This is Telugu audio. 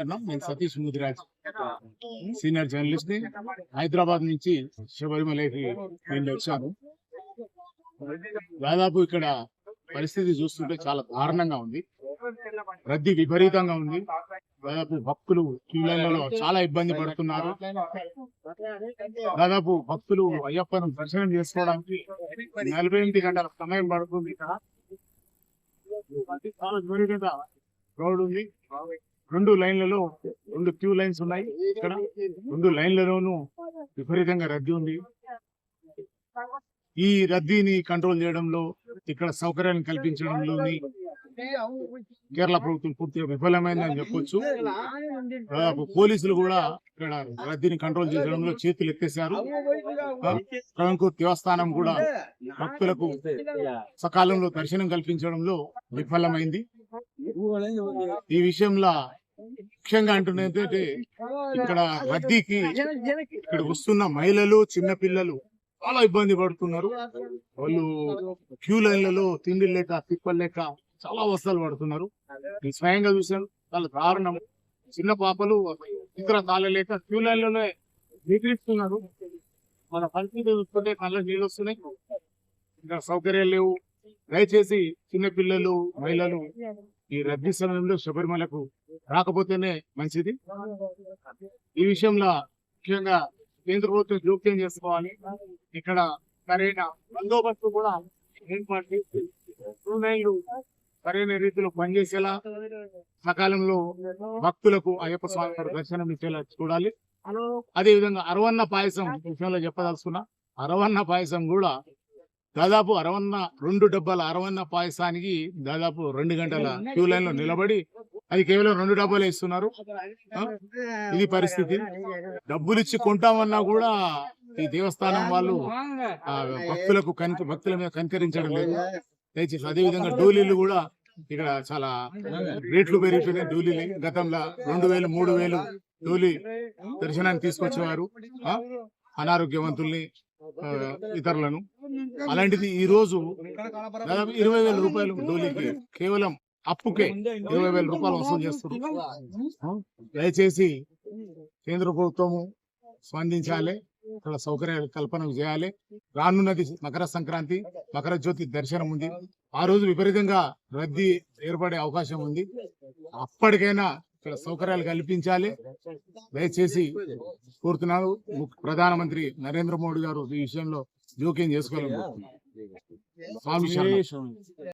నేను సతీష్ ముదిరాజ్. సీనియర్ జర్నలిస్ట్ని హైదరాబాద్ నుంచి శబరిమలకి వెళ్ళి వచ్చాను. దాదాపు ఇక్కడ పరిస్థితి చూస్తుంటే చాలా దారుణంగా ఉంది. రద్దీ విపరీతంగా ఉంది. దాదాపు భక్తులు క్యూ లైన్లలో చాలా ఇబ్బంది పడుతున్నారు. దాదాపు భక్తులు అయ్యప్పను దర్శనం చేసుకోవడానికి నలభై ఎనిమిది గంటల సమయం పడుతుంది. ఇక్కడ రోడ్ ఉంది. రెండు లైన్లలో రెండు క్యూ లైన్స్ ఉన్నాయి ఇక్కడ. రెండు లైన్లలోనూ విపరీతంగా రద్దీ ఉంది. ఈ రద్దీని కంట్రోల్ చేయడంలో ఇక్కడ సౌకర్యాన్ని కల్పించడంలోని కేరళ ప్రభుత్వం పూర్తిగా విఫలమైందని చెప్పొచ్చు. దాదాపు పోలీసులు కూడా ఇక్కడ రద్దీని కంట్రోల్ చేయడంలో చేతులు ఎత్తేశారు. ప్రముఖ దేవస్థానం కూడా భక్తులకు సకాలంలో దర్శనం కల్పించడంలో విఫలమైంది. ఈ విషయంలో ముఖ్యంగా అంటున్నది ఏంటంటే ఇక్కడ రద్దీకి ఇక్కడ వస్తున్న మహిళలు చిన్న పిల్లలు చాలా ఇబ్బంది పడుతున్నారు. వాళ్ళు క్యూ లైన్లలో తిండి లేక తిప్పలు లేక చాలా అవస్థలు పడుతున్నారు. నేను స్వయంగా చూశాను చాలా దారుణం. చిన్న పాపలు ఇతర తాళలేక క్యూ లైన్లోనే నిద్రిస్తున్నారు. మన పరిస్థితి చూస్తుంటే కళ్ళ నీళ్ళు వస్తున్నాయి. ఇంకా సౌకర్యాలు లేవు. దయచేసి చిన్న పిల్లలు మహిళలు ఈ రద్దీ సమయంలో శబరిమలకు రాకపోతేనే మంచిది. ఈ విషయంలో ముఖ్యంగా కేంద్ర ప్రభుత్వం జోక్యం చేసుకోవాలి. ఇక్కడ సరైన బందోబస్తు కూడా ఏర్పాటు లైన్లు సరైన రీతిలో పనిచేసేలా సకాలంలో భక్తులకు అయ్యప్ప స్వామి వారి దర్శనం ఇచ్చేలా చూడాలి. అదే విధంగా అరవన్న పాయసం విషయంలో చెప్పదలుచుకున్నా అరవన్న పాయసం కూడా దాదాపు అరవన్న రెండు డబ్బాల అరవన్న పాయసానికి దాదాపు రెండు గంటల క్యూ లైన్లో నిలబడి అది కేవలం రెండు డబ్బాలు ఇస్తున్నారు. ఇది పరిస్థితి. డబ్బులు ఇచ్చి కొంటామన్నా కూడా ఈ దేవస్థానం వాళ్ళు ఆ భక్తులకు కనిక భక్తుల మీద కనికరించడం లేదు. దయచేసి అదే విధంగా డోలీలు కూడా ఇక్కడ చాలా రేట్లు పెరిగిపోయినాయి డోలీలు. గతంలో రెండు వేలు మూడు వేలు డోలీ దర్శనానికి తీసుకొచ్చేవారు ఆ? అనారోగ్యవంతుల్ని ఆ, ఇతరులను. అలాంటిది ఈ రోజు దాదాపు ఇరవై వేల రూపాయలు డోలీకి కేవలం అప్పుకే ఇరవై వేల రూపాయలు వసూలు చేస్తున్నారు. దయచేసి కేంద్ర ప్రభుత్వము స్పందించాలి. ఇక్కడ సౌకర్యాలు కల్పన చేయాలి. రానున్నది మకర సంక్రాంతి మకర జ్యోతి దర్శనం ఉంది. ఆ రోజు విపరీతంగా రద్దీ ఏర్పడే అవకాశం ఉంది. అప్పటికైనా ఇక్కడ సౌకర్యాలు కల్పించాలి దయచేసి కోరుతున్నాను ప్రధానమంత్రి నరేంద్ర మోడీ గారు ఈ విషయంలో జోక్యం చేసుకోవాలని. స్వామి.